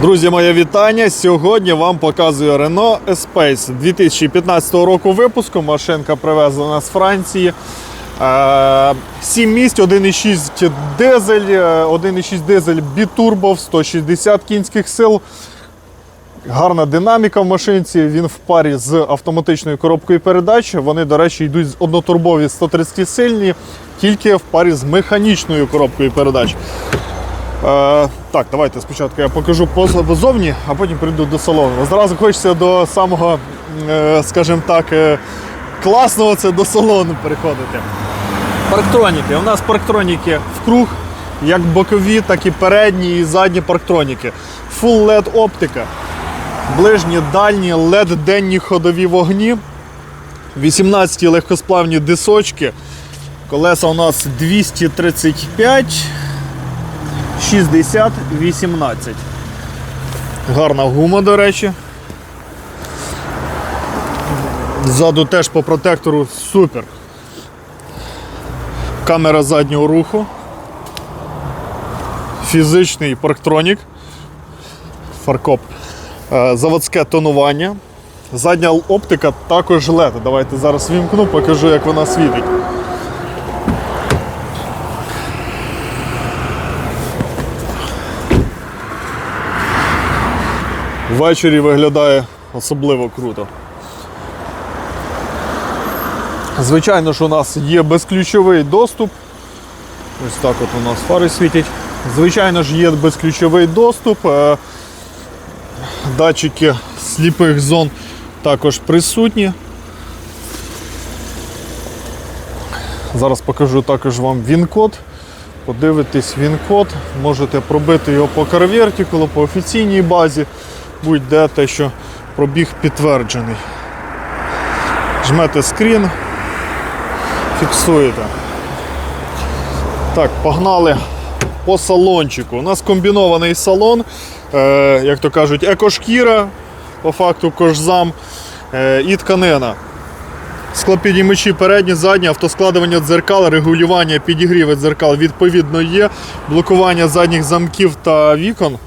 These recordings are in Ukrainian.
Друзі, моє вітання. Сьогодні вам показую Renault Espace 2015 року випуску. Машинка привезена з Франції. Е, 7 місць, 1,6 дизель, е, 1,6 дизель бітурбо, 160 кінських сил. Гарна динаміка в машинці. Він в парі з автоматичною коробкою передач. Вони, до речі, йдуть з однотурбові 130 сильні, тільки в парі з механічною коробкою передач. Е, так, давайте спочатку я покажу позовні, а потім прийду до салону. Зразу хочеться до самого, е, скажімо так, е, класного це до салону переходити. Парктроніки. У нас парктроніки в круг, як бокові, так і передні і задні парктроніки. Full LED оптика. Ближні, дальні, LED денні ходові вогні. 18 легкосплавні дисочки. Колеса у нас 235. 60, 18. Гарна гума, до речі. Ззаду теж по протектору супер. Камера заднього руху. Фізичний парктронік. Фаркоп. Е, Заводське тонування. Задня оптика також LED. Давайте зараз вімкну, покажу, як вона світить. Ввечері виглядає особливо круто. Звичайно ж, у нас є безключовий доступ. Ось так от у нас фари світять. Звичайно ж, є безключовий доступ. Е, Датчики сліпих зон також присутні. Зараз покажу також вам він-код. Подивитись він-код, можете пробити його по CarVertical, по офіційній базі, будь-де те, що пробіг підтверджений. Жмете скрін, фіксуєте. Так, погнали по салончику. У нас комбінований салон, е, як то кажуть, екошкіра, по факту кожзам е, і тканина. Склопідіймачі передні, задні, автоскладування дзеркал, регулювання підігріви дзеркал відповідно є. Блокування задніх замків та вікон.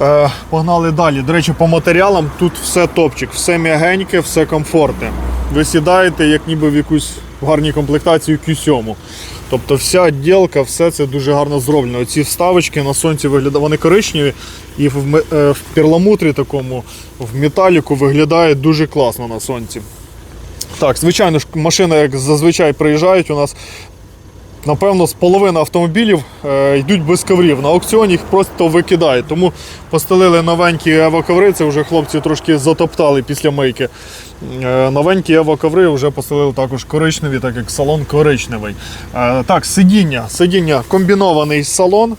Е, погнали далі. До речі, по матеріалам тут все топчик, все м'ягеньке, все комфортне. Ви сідаєте, як ніби в якусь гарній комплектацію Q7. Тобто вся відділка, все це дуже гарно зроблено. Ці вставочки на сонці виглядають, вони коричневі і в, е, в перламутрі такому, в металіку виглядає дуже класно на сонці. Так, звичайно ж, машини, як зазвичай приїжджають, у нас, напевно, з половини автомобілів е, йдуть без коврів. На аукціоні їх просто викидають. Тому постелили новенькі евоковри, це вже хлопці трошки затоптали після мийки. Е, новенькі евоковри вже постелили також коричневі, так як салон коричневий. Е, так, сидіння. Сидіння комбінований салон.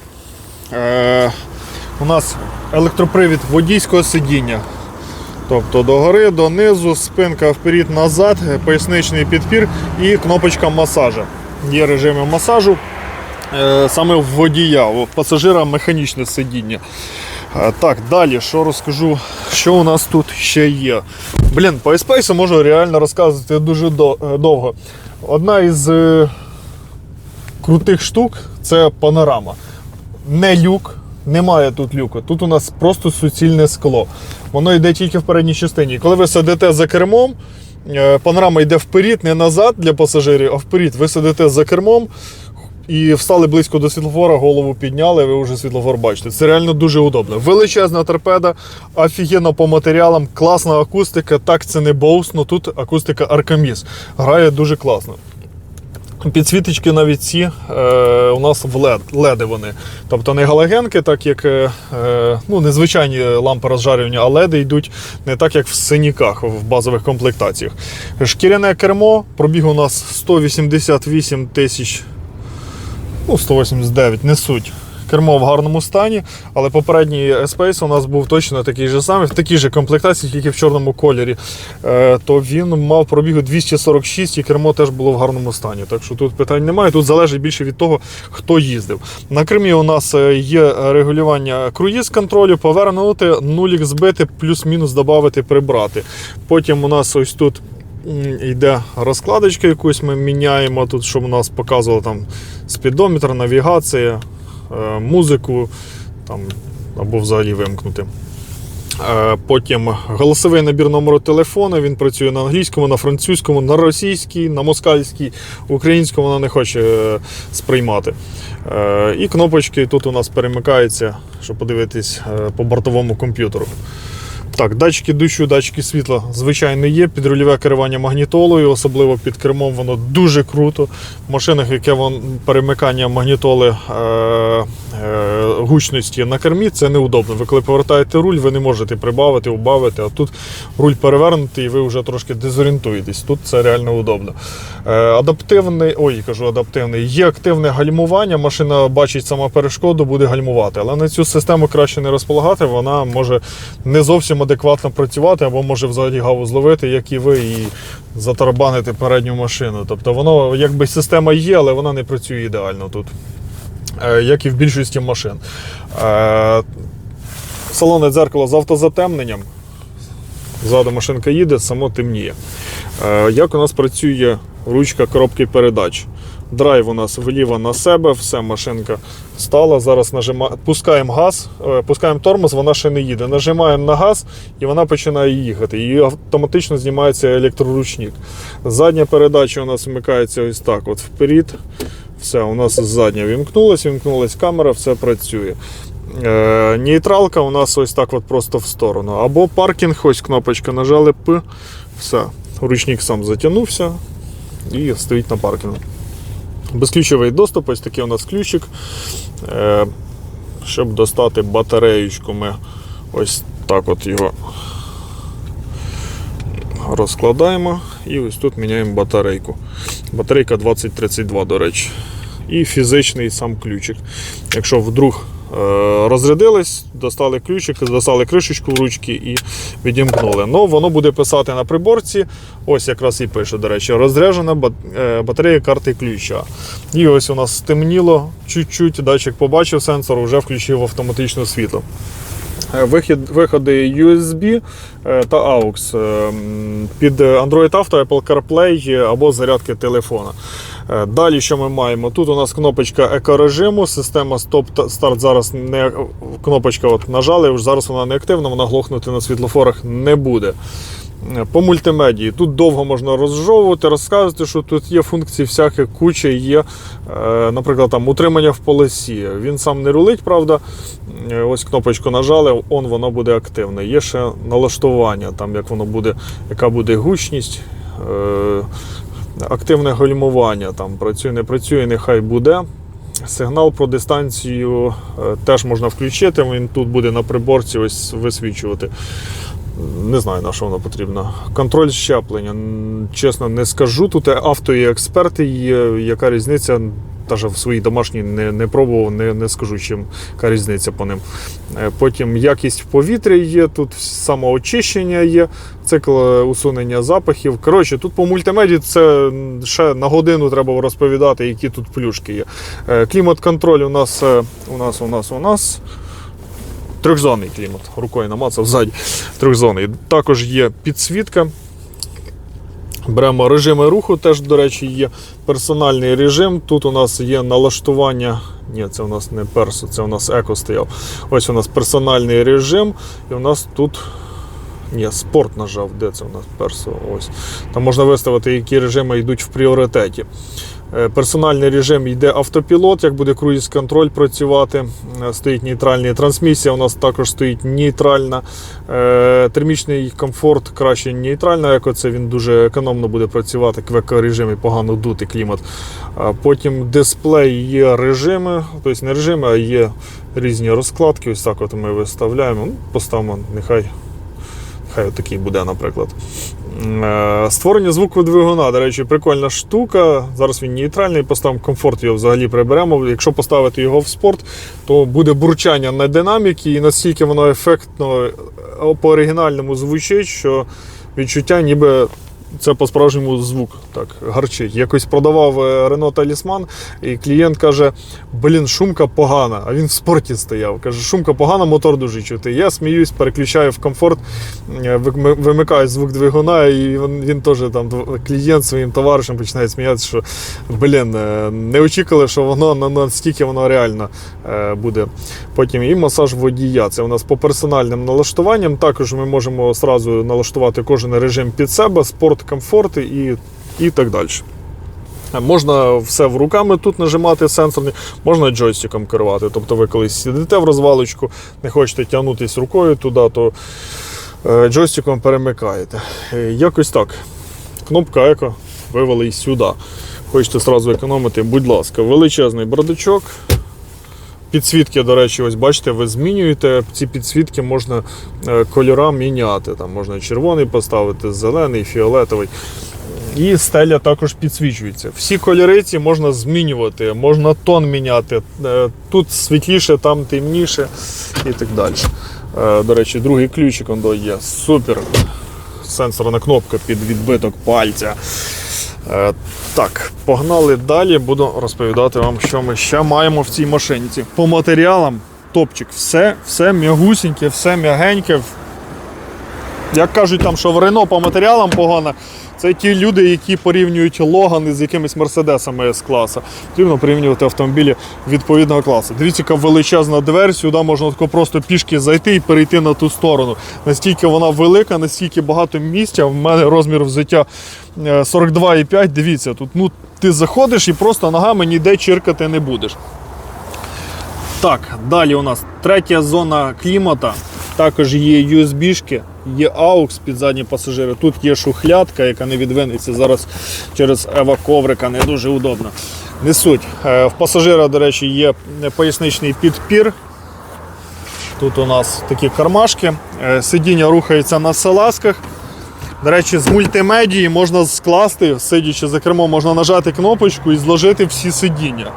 У нас електропривід водійського сидіння. Тобто догори, донизу, спинка вперед-назад, поясничний підпір і кнопочка масажа. Є режими масажу е, саме в водія, у пасажира механічне сидіння. Е, Так, далі, що розкажу, що у нас тут ще є. Блін, по Espace можу реально розказувати дуже е, довго. Одна із крутих штук це панорама. Не люк, немає тут люку. Тут у нас просто суцільне скло. Воно йде тільки в передній частині. Коли ви сидите за кермом, панорама йде вперед, не назад для пасажирів, а вперед. Ви сидите за кермом і встали близько до світлофора, голову підняли, ви вже світлофор бачите. Це реально дуже удобно. Величезна торпеда, офігенно по матеріалам, класна акустика. Так, це не боус, але тут акустика Аркаміс. Грає дуже класно. Підсвіточки навіть ці е, у нас в леди вони. Тобто не галогенки, так як е, е, ну, незвичайні лампи розжарювання, а леди йдуть не так, як в синіках в базових комплектаціях. Шкіряне кермо, пробіг у нас 188 тисяч, ну 189, не суть. Кермо в гарному стані, але попередній Space у нас був точно такий же самий, в такій же комплектації, тільки в чорному кольорі. Е, то він мав пробігу 246 і кермо теж було в гарному стані. Так що тут питань немає. Тут залежить більше від того, хто їздив. На кермі у нас е, є регулювання круїз контролю, повернути, нулік збити, плюс-мінус додати, прибрати. Потім у нас ось тут. Йде розкладочка якусь ми міняємо тут, щоб у нас показувало там спідометр, навігація, музику, там або взагалі вимкнути. Е, Потім голосовий набір номеру телефону. Він працює на англійському, на французькому, на російській, на москальській, українському вона не хоче е, сприймати. Е, І кнопочки тут у нас перемикаються, щоб подивитись е, по бортовому комп'ютеру. Так, датчики дощу, датчики світла, звичайно, є. Підрульове керування магнітолою, особливо під кермом, воно дуже круто. В машинах, яке вон, перемикання магнітоли е, е, гучності на кермі, це неудобно. Ви коли повертаєте руль, ви не можете прибавити, убавити, а тут руль перевернутий і ви вже трошки дезорієнтуєтесь. Тут це реально удобно. Е, адаптивний, ой, кажу, адаптивний. Є активне гальмування, машина бачить сама перешкоду, буде гальмувати. Але на цю систему краще не розполагати, вона може не зовсім адекватно працювати, або може взагалі гаву зловити, як і ви, і затарабанити передню машину. Тобто воно якби система є, але вона не працює ідеально тут. Е, Як і в більшості машин. Е, Салонне дзеркало з автозатемненням. Ззаду машинка їде, само темніє. Е, Як у нас працює ручка коробки передач? Драйв у нас вліво на себе, все, машинка стала. Зараз нажима... пускаємо газ, пускаємо тормоз, вона ще не їде. Нажимаємо на газ і вона починає їхати. І автоматично знімається електроручник. Задня передача у нас вмикається ось так: от вперед. Все, у нас задня вімкнулась, вімкнулась камера, все працює. Е, нейтралка у нас ось так от просто в сторону. Або паркінг, ось кнопочка нажали П, все. Ручник сам затягнувся і стоїть на паркінгу. Безключовий доступ, ось такий у нас ключик. Е, щоб достати батареючку, ми ось так от його розкладаємо і ось тут міняємо батарейку. Батарейка 2032, до речі. І фізичний сам ключик. Якщо вдруг е, розрядились, достали ключик, достали кришечку в ручки і відімкнули. Ну, воно буде писати на приборці. Ось якраз і пише, до речі, розряджена е, батарея карти ключа. І ось у нас стемніло чуть-чуть, датчик побачив сенсор, вже включив автоматичне світло. Е, Вихід, виходи USB е, та AUX е, під Android Auto, Apple CarPlay або зарядки телефона. Е, Далі, що ми маємо? Тут у нас кнопочка екорежиму, система стоп-старт зараз не кнопочка от нажали, зараз вона не активна, вона глохнути на світлофорах не буде. Е, По мультимедії тут довго можна розжовувати, розказувати, що тут є функції всякі куча, є, е, наприклад, там утримання в полосі. Він сам не рулить, правда. Ось кнопочку нажали, он воно буде активне. Є ще налаштування, там як воно буде, яка буде гучність. Активне гальмування, там працює, не працює, нехай буде. Сигнал про дистанцію е, теж можна включити. Він тут буде на приборці ось висвічувати. Не знаю, на що воно потрібно. Контроль щеплення. Чесно, не скажу. Тут авто і експерти є. Яка різниця? Навіть в своїй домашній не, не пробував, не, не скажу, чим яка різниця по ним. Е, Потім якість повітря є, тут самоочищення є, цикл е, усунення запахів. Коротше, тут по мультимеді це ще на годину треба розповідати, які тут плюшки є. Е, Клімат-контроль у нас, у нас, у нас, у нас. Трьохзонний клімат. Рукою намацав ззаді. Трьохзонний. Також є підсвітка. Беремо режими руху, теж, до речі, є персональний режим. Тут у нас є налаштування. Ні, це у нас не персо, це у нас еко стояв. Ось у нас персональний режим, і у нас тут. Ні, спорт нажав. Де це у нас персо? Ось. Там можна виставити, які режими йдуть в пріоритеті. Е, Персональний режим йде автопілот, як буде круїз-контроль працювати. Е, Стоїть нейтральний трансмісія, у нас також стоїть нейтральна. Е, Термічний комфорт краще нейтральна, як оце він дуже економно буде працювати, в еко-режимі погано дути клімат. Потім дисплей є режими, тобто не режими, а є різні розкладки. Ось так от ми виставляємо. Ну, Поставимо, нехай. Хай такий буде, наприклад. Е, Створення звуку двигуна, до речі, прикольна штука. Зараз він нейтральний, поставимо комфорт його взагалі приберемо. Якщо поставити його в спорт, то буде бурчання на динаміки, і настільки воно ефектно е, по оригінальному звучить, що відчуття ніби це по-справжньому звук так гарчить. Якось продавав Renault Talisman, і клієнт каже: блін, шумка погана. А він в спорті стояв. Каже, шумка погана, мотор дуже чути. Я сміюсь, переключаю в комфорт, вимикаю звук двигуна, і він, він теж там клієнт своїм товаришем починає сміятися, що блін, е, не очікували, що воно настільки воно реально е, буде. Потім і масаж водія. Це у нас по персональним налаштуванням. Також ми можемо одразу налаштувати кожен режим під себе, спорт, комфорт і, і так далі. Е, Можна все в руками тут нажимати сенсорні, можна джойстиком керувати. Тобто ви колись сидите в розвалочку, не хочете тягнутися рукою туди, то е, джойстиком перемикаєте. Е, Якось так. Кнопка еко вивели сюди. Хочете одразу економити, будь ласка, величезний бардачок. Підсвітки, до речі, ось бачите, ви змінюєте. Ці підсвітки можна е, кольора міняти. Там можна червоний поставити, зелений, фіолетовий. І стеля також підсвічується. Всі кольори ці можна змінювати, можна тон міняти. Е, Тут світліше, там темніше і так далі. Е, До речі, другий ключик є. Супер. Сенсорна кнопка під відбиток пальця. Е, Так, погнали далі. Буду розповідати вам, що ми ще маємо в цій машинці. По матеріалам топчик. Все, все м'ягусіньке, все м'ягеньке. Як кажуть, там, що в Рено по матеріалам погано, це ті люди, які порівнюють Логани з якимись мерседесами з класу. Потрібно порівнювати автомобілі відповідного класу. Дивіться, яка величезна двері, сюди можна тако просто пішки зайти і перейти на ту сторону. Настільки вона велика, настільки багато місця. В мене розмір взуття е, 42,5. Дивіться, тут ну, ти заходиш і просто ногами ніде чиркати не будеш. Так, далі у нас третя зона клімата. Також є USB-шки, є AUX під задні пасажири. Тут є шухлядка, яка не відвинеться зараз через ева коврика, не дуже удобно. Не суть. Е, В пасажира, до речі, є поясничний підпір. Тут у нас такі кармашки. Е, Сидіння рухається на салазках. До речі, з мультимедії можна скласти, сидячи за кермом, можна нажати кнопочку і зложити всі сидіння.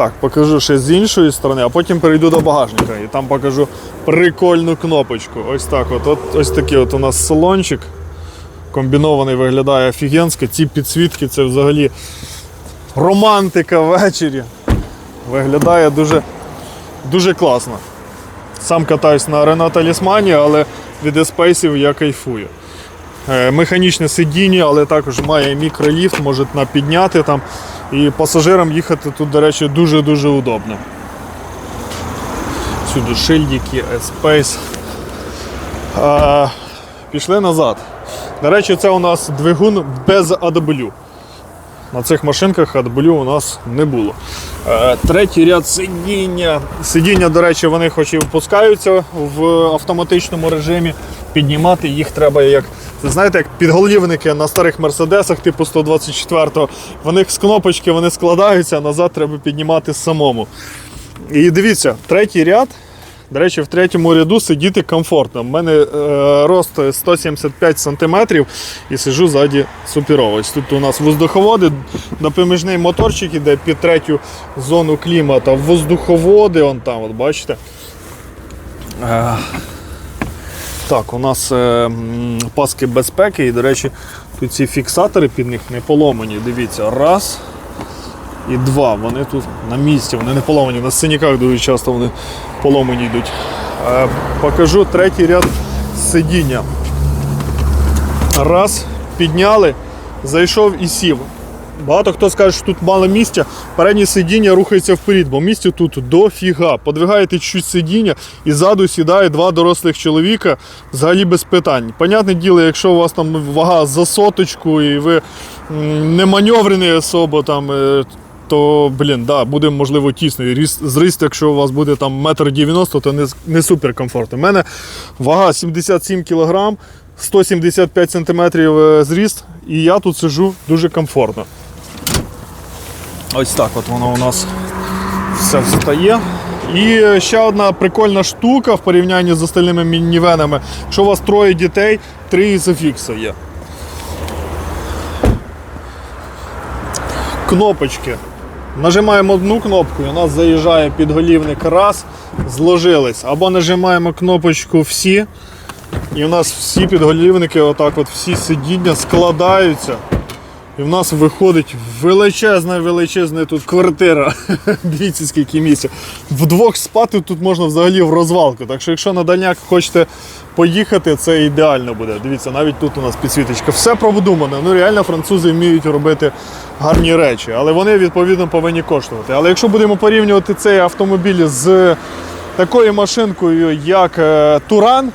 Так, покажу ще з іншої сторони, а потім перейду до багажника і там покажу прикольну кнопочку. Ось так. От, от ось такий от у нас салончик. Комбінований виглядає офігенсько. Ці підсвітки це взагалі романтика ввечері. Виглядає дуже, дуже класно. Сам катаюсь на Renault Talisman, але від еспейсів я кайфую. Е, Механічне сидіння, але також має мікроліфт, може на підняти там. І пасажирам їхати тут, до речі, дуже-дуже удобно. Сюди шильдики. А, пішли назад. До речі, це у нас двигун без AW. На цих машинках AW у нас не було. Е, Третій ряд сидіння. Сидіння, до речі, вони хоч і впускаються в автоматичному режимі. Піднімати їх треба як. Знаєте, як підголівники на старих мерседесах, типу 124-го. В них з кнопочки вони складаються, а назад треба піднімати самому. І дивіться, третій ряд. До речі, в третьому ряду сидіти комфортно. У мене е, рост 175 см і сиджу ззаді суперово. Тут у нас воздуховоди, допоміжний моторчик іде під третю зону клімата. Воздуховоди, он там, от бачите. Так, у нас е, паски безпеки, і, до речі, тут ці фіксатори під них не поломані. Дивіться, раз і два. Вони тут на місці, вони не поломані. На синяках дуже часто вони поломані йдуть. Е, покажу третій ряд сидіння. Раз, підняли, зайшов і сів. Багато хто скаже, що тут мало місця, переднє сидіння рухається вперед, бо місця тут дофіга. Подвигаєте чуть сидіння і ззаду сідає два дорослих чоловіка взагалі без питань. Понятне діло, якщо у вас там вага за соточку і ви не маневрений особо там. е, То, блін, да, буде можливо тісно. І ріст- Зріст, якщо у вас буде там метр 90, то не, не супер комфортно. У мене вага 77 кг, 175 см зріст, і я тут сижу дуже комфортно. Ось так от воно у нас все встає. І ще одна прикольна штука в порівнянні з остальними мінівенами. Якщо у вас троє дітей, три ізофікса є. Кнопочки. Нажимаємо одну кнопку, і у нас заїжджає підголівник раз, зложились. Або нажимаємо кнопочку всі, І в нас всі підголівники, отак от всі сидіння складаються. І в нас виходить величезна, величезна тут квартира. Дивіться, скільки місця. Вдвох спати тут можна взагалі в розвалку. Так що, якщо на дальняк хочете поїхати, це ідеально буде. Дивіться, навіть тут у нас підсвіточка. Все продумано. Ну реально французи вміють робити гарні речі, але вони відповідно повинні коштувати. Але якщо будемо порівнювати цей автомобіль з такою машинкою, як е, Туран,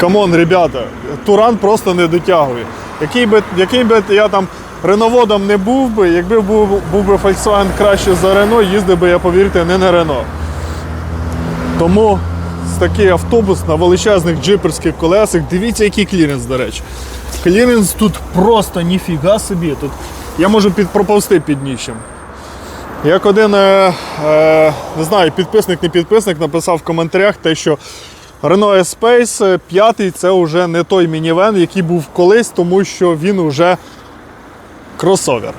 Камон, ребята, Туран просто не дотягує. Який би, який би я там реноводом не був би, якби був, був би Volkswagen краще за Рено, їздив би, я повірте, не на Рено. Тому такий автобус на величезних джиперських колесах. Дивіться, який кліренс, до речі. Кліренс тут просто ніфіга собі. Тут я можу під, під ніщем. Як один, е, е, не знаю, підписник, не підписник, написав в коментарях те, що Renault Espace 5 це вже не той мінівен, який був колись, тому що він вже кросовер.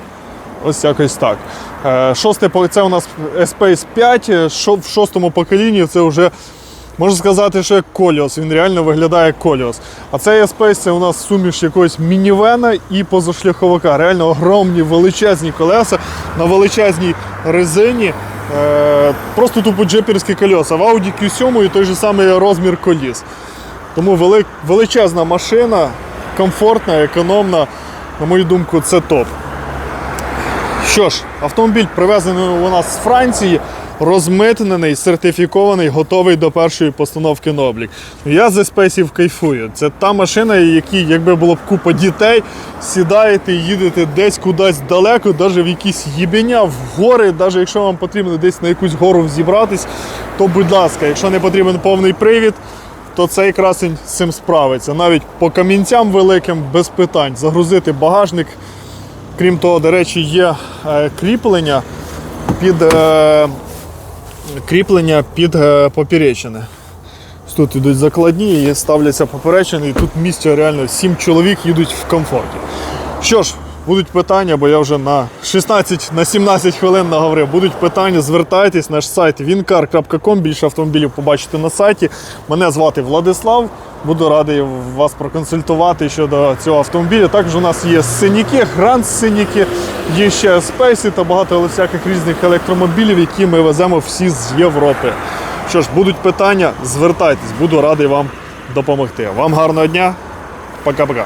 Ось якось так. Е, Шосте це у нас Espace 5, е, в шостому поколінні це вже. Можна сказати, що як Коліос, він реально виглядає як Коліос. А цей Espace це у нас суміш якогось мінівена і позашляховика. Реально огромні величезні колеса на величезній резині. Е, просто тупо джеперські колеса. В Audi Q7 і той же самий розмір коліс. Тому вели- величезна машина, комфортна, економна. На мою думку, це топ. Що ж, автомобіль привезений у нас з Франції, розмитнений, сертифікований, готовий до першої постановки на облік. Я з еспейсів кайфую. Це та машина, якій, якби було б купа дітей, сідаєте, їдете десь кудись далеко, навіть в якісь їбеня, в гори, навіть якщо вам потрібно десь на якусь гору зібратись, то будь ласка, якщо не потрібен повний привід, то цей красень з цим справиться. Навіть по камінцям великим без питань. Загрузити багажник. Крім того, до речі, є е, кріплення під, е, кріплення під е, поперечини. Тут йдуть закладні і ставляться поперечини, і тут місця реально 7 чоловік їдуть в комфорті. Що ж, будуть питання, бо я вже на 16 на 17 хвилин наговорив. Будуть питання, звертайтесь, наш сайт wincar.com, більше автомобілів побачите на сайті. Мене звати Владислав. Буду радий вас проконсультувати щодо цього автомобіля. Також у нас є синіки, гранд синіки, є ще спейси та багато всяких різних електромобілів, які ми веземо всі з Європи. Що ж, будуть питання, звертайтесь, буду радий вам допомогти. Вам гарного дня. Пока-пока.